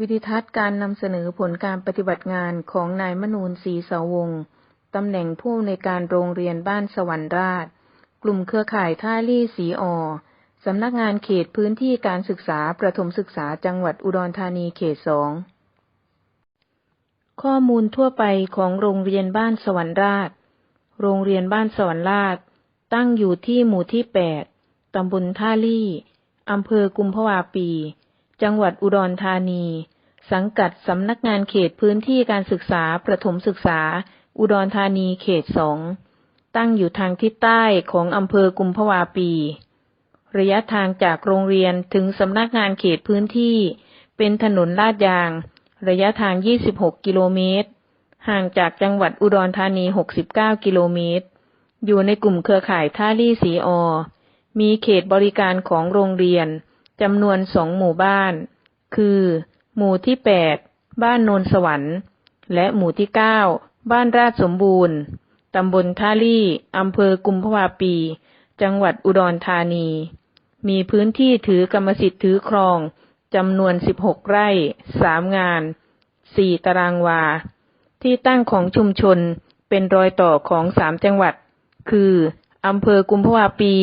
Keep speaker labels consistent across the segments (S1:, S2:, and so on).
S1: วิดิทัศน์การนำเสนอผลการปฏิบัติงานของนายมนูนศรีเสาวงตำแหน่งผู้ในการโรงเรียนบ้านสวรรค์ราช กลุ่มเครือข่ายท่าลี่สีออสำนักงานเขตพื้นที่การศึกษาประถมศึกษาจังหวัดอุดรธานีเขตสอง ข้อมูลทั่วไปของโรงเรียนบ้านสวรรค์ราช โรงเรียนบ้านสวรรค์ราช ตั้งอยู่ที่หมู่ที่แปดตำบลท่าลี่อำเภอกุมภาวาปี จังหวัดอุดรธานี สังกัดสำนักงานเขตพื้นที่การศึกษาประถมศึกษา อุดรธานีเขตสอง ตั้งอยู่ทางทิศใต้ของอำเภอกุมภวาปี ระยะทางจากโรงเรียนถึงสำนักงานเขตพื้นที่ เป็นถนนลาดยาง ระยะทาง 26 กิโลเมตร ห่างจากจังหวัดอุดรธานี 69 กิโลเมตร อยู่ในกลุ่มเครือข่ายท่าลี่สีออมีเขตบริการของโรงเรียน จำนวนสองหมู่บ้าน คือ หมู่ที่8บ้านโนนสวรรค์ และหมู่ที่9บ้านราชสมบูรณ์ตำบลท่าลี่อำเภอกุมภาวาปี จังหวัดอุดรธานี มีพื้นที่ถือกรรมสิทธิ์ถือครองจำนวน16ไร่3งาน4ตารางวา ที่ตั้งของชุมชนเป็นรอยต่อของสามจังหวัด คืออำเภอกุมภาวาปี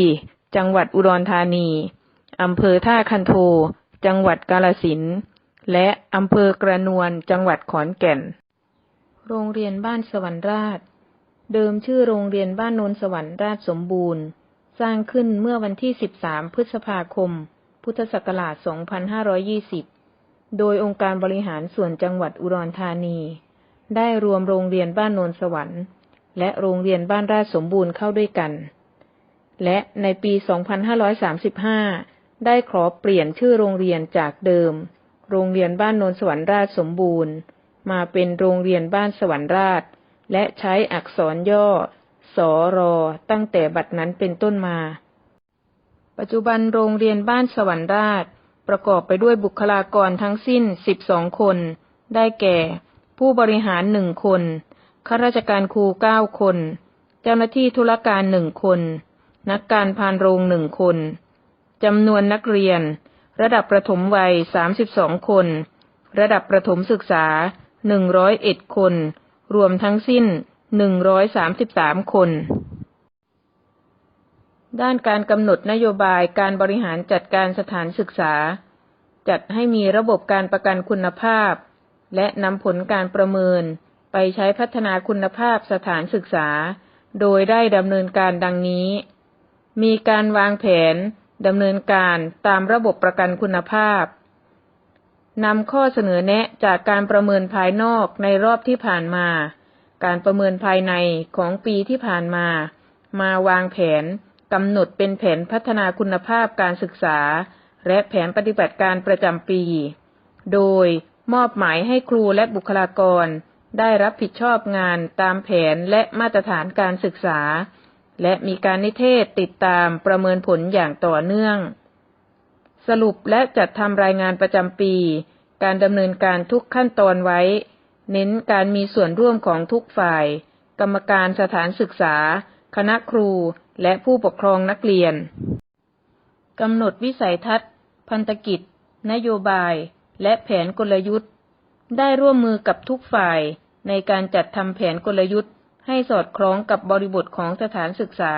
S1: จังหวัดอุดรธานี อำเภอท่าคันโท จังหวัดกาลสินและอำเภอกระนวน จังหวัดขอนแก่น โรงเรียนบ้านสวรรค์ราช เดิมชื่อโรงเรียนบ้านนนสวรรค์ราชสมบูรณ์ สร้างขึ้นเมื่อวันที่ 13 พฤษภาคม พุทธศักราช 2520 โดยองค์การบริหารส่วนจังหวัดอุดรธานี ได้รวมโรงเรียนบ้านนนสวรรค์ และโรงเรียนบ้านราชสมบูรณ์เข้าด้วยกัน และในปี 2535 ได้ขอเปลี่ยนชื่อโรงเรียนจากเดิม โรงเรียนบ้านโนนสวรรค์ราชสมบูรณ์ มาเป็นโรงเรียนบ้านสวรรค์ราช และใช้อักษรย่อ สอรอ ตั้งแต่บัดนั้นเป็นต้นมา ปัจจุบันโรงเรียนบ้านสวรรค์ราช ประกอบไปด้วยบุคลากรทั้งสิ้น 12 คน ได้แก่ ผู้บริหารหนึ่งคนข้าราชการครูเก้าคน เจ้าหน้าที่ธุรการหนึ่งคน นักการพานโรงหนึ่งคน จำนวนนักเรียน ระดับประถมวัย 32 คน ระดับประถมศึกษา 101 คน รวมทั้งสิ้น 133 คน ด้านการกำหนดนโยบายการบริหารจัดการสถานศึกษา จัดให้มีระบบการประกันคุณภาพ และนำผลการประเมิน ไปใช้พัฒนาคุณภาพสถานศึกษา โดยได้ดำเนินการดังนี้ มีการวางแผน ดำเนินการตามระบบประกันคุณภาพนำข้อเสนอแนะจากการประเมินภายนอกในรอบที่ผ่านมา การประเมินภายในของปีที่ผ่านมา มาวางแผนกำหนดเป็นแผนพัฒนาคุณภาพการศึกษา และแผนปฏิบัติการประจำปี โดยมอบหมายให้ครูและบุคลากร ได้รับผิดชอบงานตามแผนและมาตรฐานการศึกษา และมีการนิเทศติดตามประเมินผลอย่างต่อเนื่อง สรุปและจัดทำรายงานประจำปี การดำเนินการทุกขั้นตอนไว้ เน้นการมีส่วนร่วมของทุกฝ่าย กรรมการสถานศึกษา คณะครู และผู้ปกครองนักเรียนกำหนดวิสัยทัศน์ พันธกิจ นโยบาย และแผนกลยุทธ์ ได้ร่วมมือกับทุกฝ่ายในการจัดทำแผนกลยุทธ์ ให้สอดคล้องกับบริบทของสถานศึกษา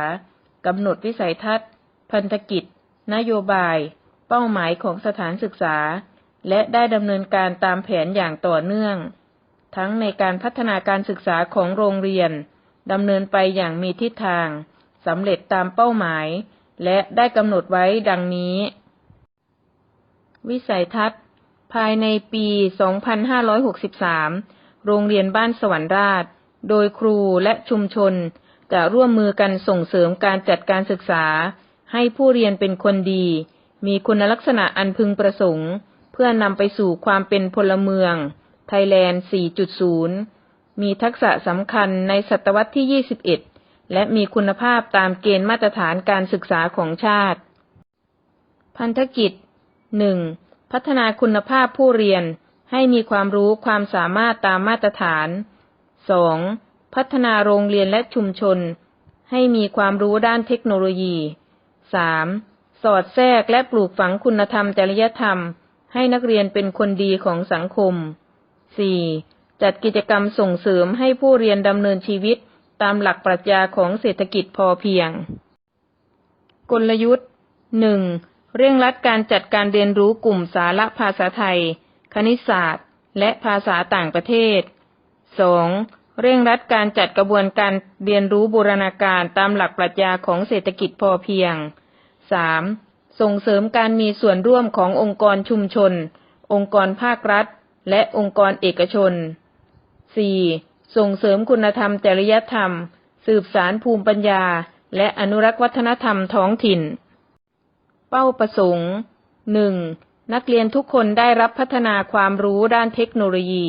S1: กำหนดวิสัยทัศน์ พันธกิจ นโยบาย เป้าหมายของสถานศึกษา และได้ดำเนินการตามแผนอย่างต่อเนื่อง ทั้งในการพัฒนาการศึกษาของโรงเรียนดำเนินไปอย่างมีทิศทางสำเร็จตามเป้าหมาย และได้กำหนดไว้ดังนี้ วิสัยทัศน์ ภายในปี 2563 โรงเรียนบ้านสวรรค์ราช โดยครูและชุมชนจะร่วมมือกันส่งเสริมการจัดการศึกษา ให้ผู้เรียนเป็นคนดี มีคุณลักษณะอันพึงประสงค์ เพื่อนำไปสู่ความเป็นพลเมือง ไทยแลนด์ 4.0 มีทักษะสำคัญในศตวรรษที่ 21 และมีคุณภาพตามเกณฑ์มาตรฐานการศึกษาของชาติ พันธกิจ 1. พัฒนาคุณภาพผู้เรียนให้มีความรู้ความสามารถตามมาตรฐาน 2. พัฒนาโรงเรียนและชุมชน ให้มีความรู้ด้านเทคโนโลยี 3. สอดแทรกและปลูกฝังคุณธรรมจริยธรรม ให้นักเรียนเป็นคนดีของสังคม 4. จัดกิจกรรมส่งเสริมให้ผู้เรียนดำเนินชีวิตตามหลักปรัชญาของเศรษฐกิจพอเพียง กลยุทธ์ 1. เร่งรัดการจัดการเรียนรู้กลุ่มสาระภาษาไทย คณิตศาสตร์ และภาษาต่างประเทศ 2. เร่งรัดการจัดกระบวนการเรียนรู้บูรณาการตามหลักปรัชญาของเศรษฐกิจพอเพียง 3. ส่งเสริมการมีส่วนร่วมขององค์กรชุมชน องค์กรภาครัฐ และองค์กรเอกชน 4. ส่งเสริมคุณธรรมจริยธรรม สืบสารภูมิปัญญา และอนุรักษ์วัฒนธรรมท้องถิ่น เป้าประสงค์ 1. นักเรียนทุกคนได้รับพัฒนาความรู้ด้านเทคโนโลยี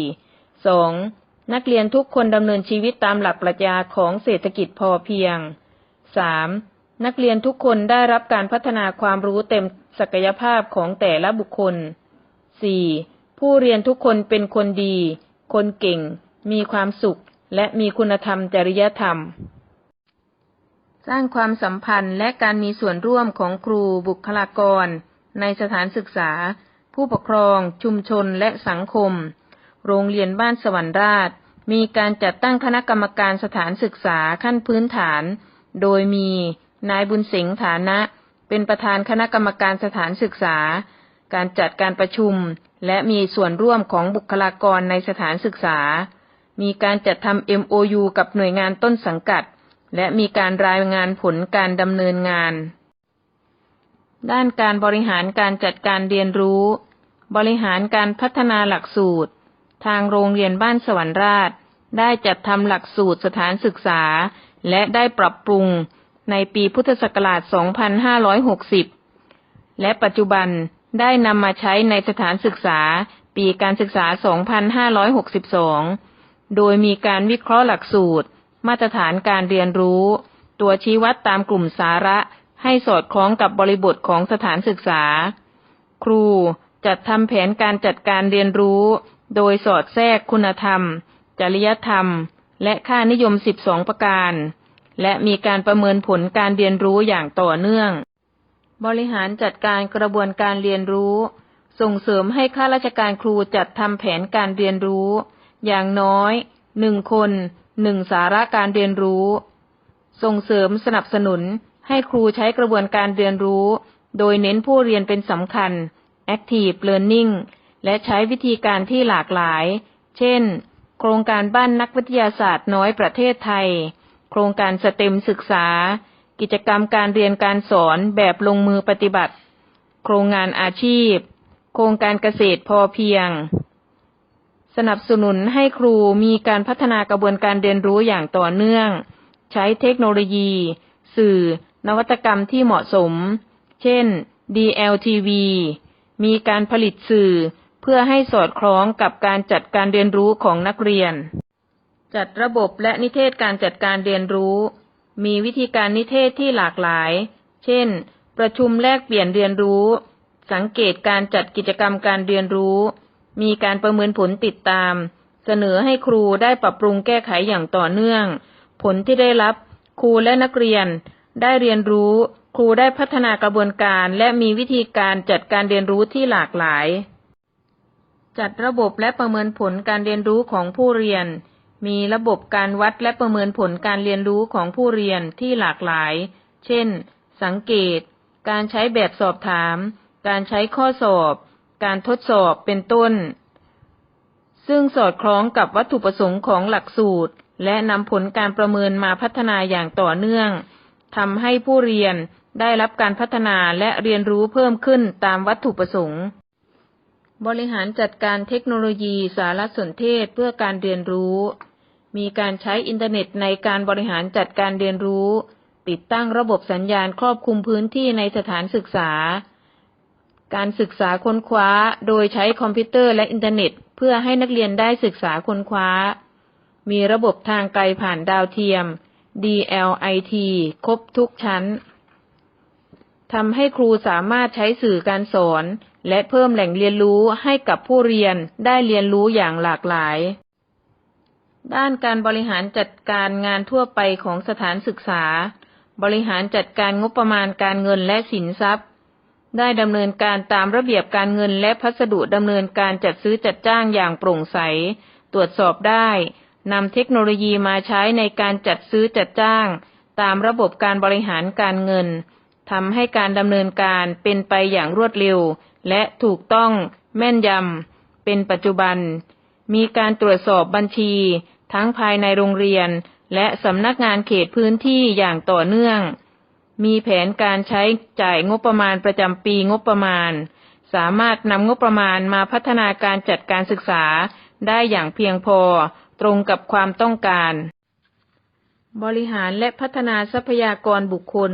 S1: 2. นักเรียนทุกคนดำเนินชีวิตตามหลักปรัชญาของเศรษฐกิจพอเพียง 3. นักเรียนทุกคนได้รับการพัฒนาความรู้เต็มศักยภาพของแต่ละบุคคล 4. ผู้เรียนทุกคนเป็นคนดี คนเก่ง มีความสุข และมีคุณธรรมจริยธรรม สร้างความสัมพันธ์และการมีส่วนร่วมของครูบุคลากร ในสถานศึกษา ผู้ปกครอง ชุมชนและสังคม โรงเรียนบ้านสวรรค์ราช มีการจัดตั้งคณะกรรมการสถานศึกษาขั้นพื้นฐาน โดยมีนายบุญสิงห์ฐานะ เป็นประธานคณะกรรมการสถานศึกษา การจัดการประชุม และมีส่วนร่วมของบุคลากรในสถานศึกษา มีการจัดทำ MOU กับหน่วยงานต้นสังกัด และมีการรายงานผลการดำเนินงาน ด้านการบริหารการจัดการเรียนรู้ บริหารการพัฒนาหลักสูตร ทางโรงเรียนบ้านสวรรค์ราช ได้จัดทำหลักสูตรสถานศึกษา และได้ปรับปรุงในปีพุทธศักราช 2560 และปัจจุบันได้นำมาใช้ในสถานศึกษาปีการศึกษา 2562 โดยมีการวิเคราะห์หลักสูตร มาตรฐานการเรียนรู้ ตัวชี้วัดตามกลุ่มสาระให้สอดคล้องกับบริบทของสถานศึกษา ครูจัดทำแผนการจัดการเรียนรู้ โดยสอดแทรกคุณธรรม จริยธรรม และค่านิยม12ประการ และมีการประเมินผลการเรียนรู้อย่างต่อเนื่อง บริหารจัดการกระบวนการเรียนรู้ ส่งเสริมให้ข้าราชการครูจัดทำแผนการเรียนรู้ อย่างน้อยหนึ่งคนหนึ่งสาระการเรียนรู้ ส่งเสริมสนับสนุนให้ครูใช้กระบวนการเรียนรู้ โดยเน้นผู้เรียนเป็นสำคัญ Active Learning และใช้วิธีการที่หลากหลาย เช่น โครงการบ้านนักวิทยาศาสตร์น้อยประเทศไทย โครงการสเต็มศึกษา กิจกรรมการเรียนการสอนแบบลงมือปฏิบัติ โครงงานอาชีพ โครงการเกษตรพอเพียง สนับสนุนให้ครูมีการพัฒนากระบวนการเรียนรู้อย่างต่อเนื่อง ใช้เทคโนโลยี สื่อ นวัตกรรมที่เหมาะสม เช่น DLTV มีการผลิตสื่อ พื่อให้สอดคล้องกับการจัดการเรียนรู้ของนักเรียน จัดระบบและนิเทศการจัดการเรียนรู้ มีวิธีการนิเทศที่หลากหลาย เช่น ประชุมแลกเปลี่ยนเรียนรู้ สังเกตการจัดกิจกรรมการเรียนรู้ มีการประเมินผลติดตาม เสนอให้ครูได้ปรับปรุงแก้ไขอย่างต่อเนื่อง ผลที่ได้รับ ครูและนักเรียน ได้เรียนรู้ ครูได้พัฒนากระบวนการ และมีวิธีการจัดการเรียนรู้ที่หลากหลาย จัดระบบและประเมินผลการเรียนรู้ของผู้เรียน มีระบบการวัดและประเมินผลการเรียนรู้ของผู้เรียนที่หลากหลาย เช่น สังเกต การใช้แบบสอบถาม การใช้ข้อสอบ การทดสอบเป็นต้น ซึ่งสอดคล้องกับวัตถุประสงค์ของหลักสูตร และนำผลการประเมินมาพัฒนาอย่างต่อเนื่องทำให้ผู้เรียนได้รับการพัฒนาและเรียนรู้เพิ่มขึ้นตามวัตถุประสงค์ บริหารจัดการเทคโนโลยีสารสนเทศเพื่อการเรียนรู้ มีการใช้อินเทอร์เน็ตในการบริหารจัดการเรียนรู้ ติดตั้งระบบสัญญาณครอบคลุมพื้นที่ในสถานศึกษา การศึกษาค้นคว้าโดยใช้คอมพิวเตอร์และอินเทอร์เน็ต เพื่อให้นักเรียนได้ศึกษาค้นคว้า มีระบบทางไกลผ่านดาวเทียม DLIT ครบทุกชั้นทำให้ครูสามารถใช้สื่อการสอน และเพิ่มแหล่งเรียนรู้ให้กับผู้เรียนได้เรียนรู้อย่างหลากหลาย ด้านการบริหารจัดการงานทั่วไปของสถานศึกษา บริหารจัดการงบประมาณการเงินและสินทรัพย์ ได้ดำเนินการตามระเบียบการเงินและพัสดุดำเนินการจัดซื้อจัดจ้างอย่างโปร่งใส ตรวจสอบได้นำเทคโนโลยีมาใช้ในการจัดซื้อจัดจ้าง ตามระบบการบริหารการเงินทำให้การดำเนินการเป็นไปอย่างรวดเร็ว และถูกต้องแม่นยำเป็นปัจจุบัน มีการตรวจสอบบัญชี ทั้งภายในโรงเรียน และสำนักงานเขตพื้นที่อย่างต่อเนื่อง มีแผนการใช้จ่ายงบประมาณประจำปีงบประมาณ สามารถนำงบประมาณมาพัฒนาการจัดการศึกษาได้อย่างเพียงพอตรงกับความต้องการ บริหารและพัฒนาทรัพยากรบุคคล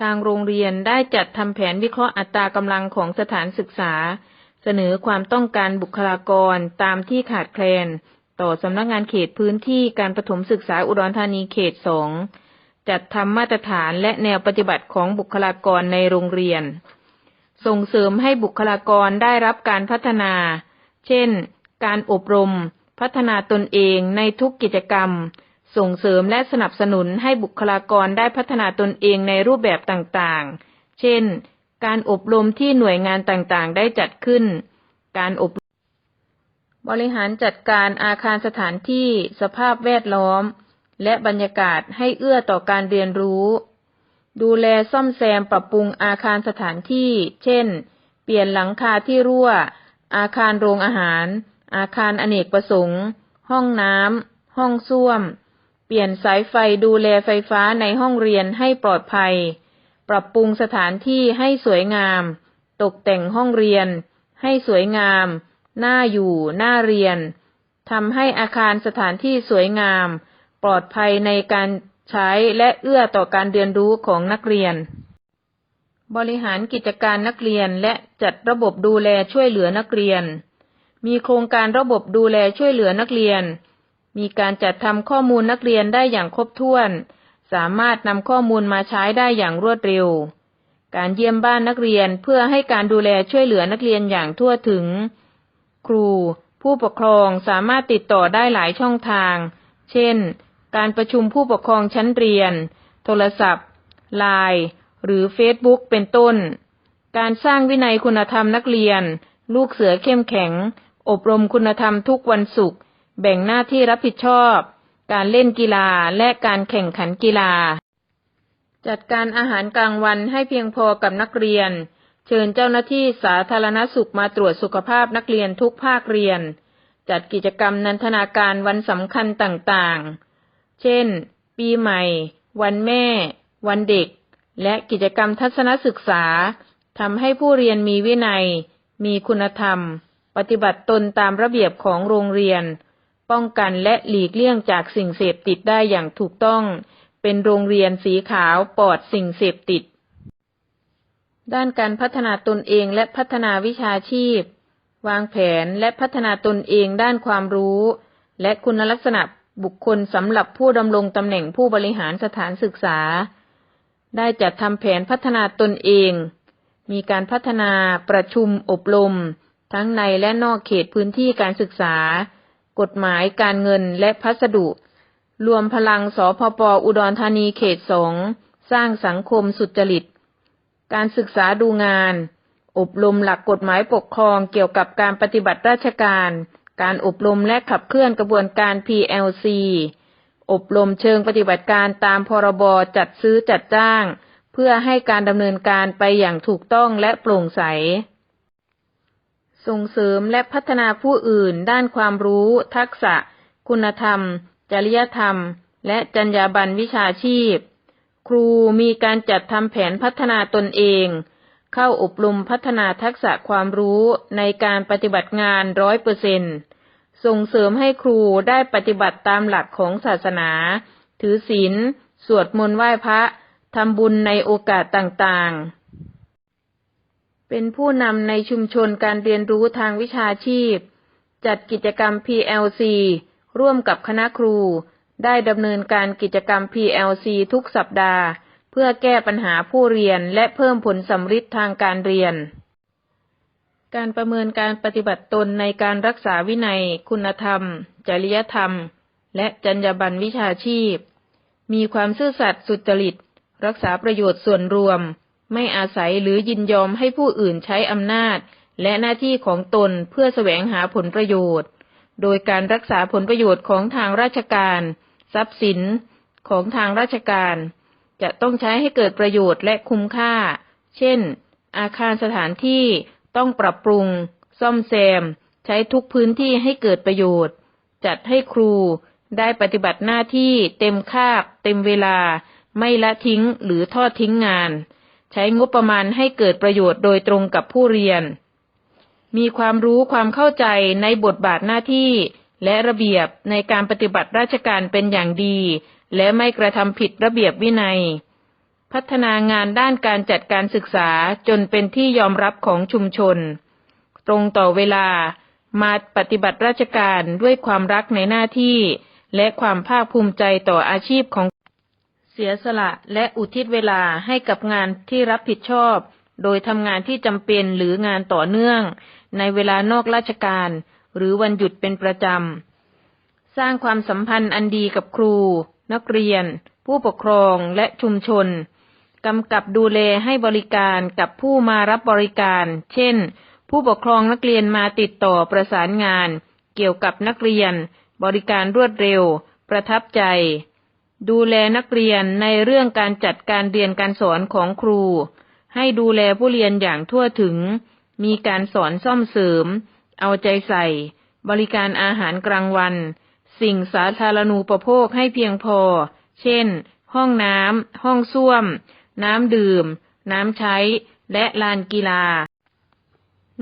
S1: ทางโรงเรียนได้จัดทำแผนวิเคราะห์อัตรากำลังของสถานศึกษา เสนอความต้องการบุคลากรตามที่ขาดแคลน ต่อสำนักงานเขตพื้นที่การประถมศึกษาอุดรธานีเขตสองจัดทำมาตรฐานและแนวปฏิบัติของบุคลากรในโรงเรียน ส่งเสริมให้บุคลากรได้รับการพัฒนา เช่น การอบรม พัฒนาตนเองในทุกกิจกรรม ส่งเสริมและสนับสนุนให้บุคลากรได้พัฒนาตนเองในรูปแบบต่างๆ เช่น การอบรมที่หน่วยงานต่างๆ ได้จัดขึ้น การอบบริหารจัดการอาคารสถานที่สภาพแวดล้อม และบรรยากาศให้เอื้อต่อการเรียนรู้ ดูแลซ่อมแซมปรับปรุงอาคารสถานที่ เช่น เปลี่ยนหลังคาที่รั่ว อาคารโรงอาหาร อาคารอเนกประสงค์ ห้องน้ำห้องส้วม ปลี่ยนสายไฟดูแลไฟฟ้าในห้องเรียนให้ปลอดภัย ปรับปรุงสถานที่ให้สวยงาม ตกแต่งห้องเรียน ให้สวยงาม น่าอยู่ น่าเรียน ทำให้อาคารสถานที่สวยงาม ปลอดภัยในการใช้และเอื้อต่อการเรียนรู้ของนักเรียน บริหารกิจการนักเรียนและจัดระบบดูแลช่วยเหลือนักเรียน มีโครงการระบบดูแลช่วยเหลือนักเรียน มีการจัดทำข้อมูลนักเรียนได้อย่างครบถ้วน สามารถนำข้อมูลมาใช้ได้อย่างรวดเร็ว การเยี่ยมบ้านนักเรียนเพื่อให้การดูแลช่วยเหลือนักเรียนอย่างทั่วถึง ครู ผู้ปกครองสามารถติดต่อได้หลายช่องทาง เช่น การประชุมผู้ปกครองชั้นเรียน โทรศัพท์ ไลน์หรือเฟซบุ๊กเป็นต้น การสร้างวินัยคุณธรรมนักเรียน ลูกเสือเข้มแข็ง อบรมคุณธรรมทุกวันศุกร์ แบ่งหน้าที่รับผิดชอบ การเล่นกีฬาและการแข่งขันกีฬา จัดการอาหารกลางวันให้เพียงพอกับนักเรียน เชิญเจ้าหน้าที่สาธารณสุขมาตรวจสุขภาพนักเรียนทุกภาคเรียน จัดกิจกรรมนันทนาการวันสำคัญต่างๆ เช่น ปีใหม่ วันแม่ วันเด็ก และกิจกรรมทัศนศึกษาทำให้ผู้เรียนมีวินัย มีคุณธรรม ปฏิบัติตนตามระเบียบของโรงเรียน ป้องกันและหลีกเลี่ยงจากสิ่งเสพติดได้อย่างถูกต้อง เป็นโรงเรียนสีขาวปลอดสิ่งเสพติด ด้านการพัฒนาตนเองและพัฒนาวิชาชีพ วางแผนและพัฒนาตนเองด้านความรู้ และคุณลักษณะบุคคลสำหรับผู้ดำรงตำแหน่งผู้บริหารสถานศึกษา ได้จัดทำแผนพัฒนาตนเอง มีการพัฒนาประชุมอบรม ทั้งในและนอกเขตพื้นที่การศึกษา กฎหมายการเงินและพัสดุ รวมพลังสพปอุดรธานีเขตสองสร้างสังคมสุจริต การศึกษาดูงาน อบรมหลักกฎหมายปกครองเกี่ยวกับการปฏิบัติราชการ การอบรมและขับเคลื่อนกระบวนการ PLC อบรมเชิงปฏิบัติการตามพรบจัดซื้อจัดจ้าง เพื่อให้การดำเนินการไปอย่างถูกต้องและโปร่งใส ส่งเสริมและพัฒนาผู้อื่นด้านความรู้ ทักษะ คุณธรรม จริยธรรม และจรรยาบรรณวิชาชีพ ครูมีการจัดทำแผนพัฒนาตนเอง เข้าอบรมพัฒนาทักษะความรู้ในการปฏิบัติงานร้อยเปอร์เซนส่งเสริมให้ครูได้ปฏิบัติตามหลักของศาสนา ถือศีล สวดมนต์ไหว้พระ ทำบุญในโอกาสต่างๆ เป็นผู้นำในชุมชนการเรียนรู้ทางวิชาชีพ จัดกิจกรรม PLC ร่วมกับคณะครู ได้ดำเนินการกิจกรรม PLC ทุกสัปดาห์ เพื่อแก้ปัญหาผู้เรียนและเพิ่มผลสำฤทธิ์ทางการเรียน การประเมินการปฏิบัติตนในการรักษาวินัย คุณธรรม จริยธรรม และจรรยาบรรณวิชาชีพ มีความซื่อสัตย์สุจริต รักษาประโยชน์ส่วนรวม ไม่อาศัยหรือยินยอมให้ผู้อื่นใช้อำนาจ และหน้าที่ของตนเพื่อแสวงหาผลประโยชน์ โดยการรักษาผลประโยชน์ของทางราชการ ทรัพย์สินของทางราชการ จะต้องใช้ให้เกิดประโยชน์และคุ้มค่า เช่น อาคารสถานที่ต้องปรับปรุง ซ่อมแซม ใช้ทุกพื้นที่ให้เกิดประโยชน์ จัดให้ครูได้ปฏิบัติหน้าที่เต็มคาบ เต็มเวลา ไม่ละทิ้งหรือทอดทิ้งงาน ใช้งบประมาณให้เกิดประโยชน์โดยตรงกับผู้เรียน มีความรู้ความเข้าใจในบทบาทหน้าที่ และระเบียบในการปฏิบัติราชการเป็นอย่างดี และไม่กระทำผิดระเบียบวินัย พัฒนางานด้านการจัดการศึกษาจนเป็นที่ยอมรับของชุมชน ตรงต่อเวลามาปฏิบัติราชการด้วยความรักในหน้าที่ และความภาคภูมิใจต่ออาชีพของ เสียสละและอุทิศเวลาให้กับงานที่รับผิดชอบ โดยทำงานที่จำเป็นหรืองานต่อเนื่อง ในเวลานอกราชการ หรือวันหยุดเป็นประจำ สร้างความสัมพันธ์อันดีกับครู นักเรียน ผู้ปกครองและชุมชนกำกับดูแลให้บริการกับผู้มารับบริการ เช่น ผู้ปกครองนักเรียนมาติดต่อประสานงาน เกี่ยวกับนักเรียน บริการรวดเร็ว ประทับใจ ดูแลนักเรียนในเรื่องการจัดการเรียนการสอนของครู ให้ดูแลผู้เรียนอย่างทั่วถึง มีการสอนซ่อมเสริม เอาใจใส่ บริการอาหารกลางวัน สิ่งสาธารณูปโภคให้เพียงพอ เช่น ห้องน้ำ ห้องส้วม น้ำดื่ม น้ำใช้ และลานกีฬา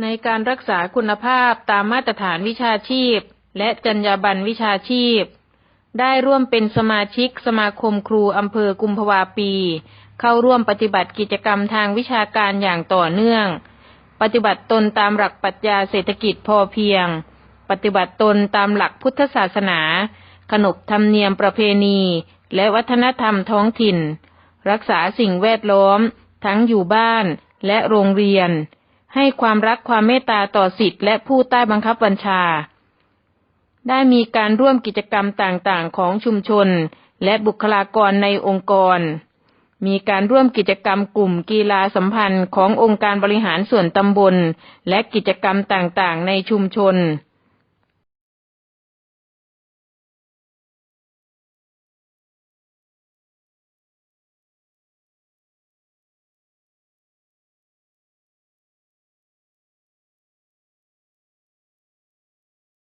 S1: ในการรักษาคุณภาพตามมาตรฐานวิชาชีพ และจรรยาบรรณวิชาชีพ ได้ร่วมเป็นสมาชิกสมาคมครูอำเภอกุมภาวาปี เข้าร่วมปฏิบัติกิจกรรมทางวิชาการอย่างต่อเนื่อง ปฏิบัติตนตามหลักปรัชญาเศรษฐกิจพอเพียง ปฏิบัติตนตามหลักพุทธศาสนา ขนบธรรมเนียมประเพณี และวัฒนธรรมท้องถิ่น รักษาสิ่งแวดล้อม ทั้งอยู่บ้านและโรงเรียน ให้ความรักความเมตตาต่อสิทธิและผู้ใต้บังคับบัญชา ได้มีการร่วมกิจกรรมต่างๆ ของชุมชน และบุคลากรในองค์กร มีการร่วมกิจกรรมกลุ่มกีฬาสัมพันธ์ขององค์การบริหารส่วนตำบล และกิจกรรมต่างๆ ในชุมชน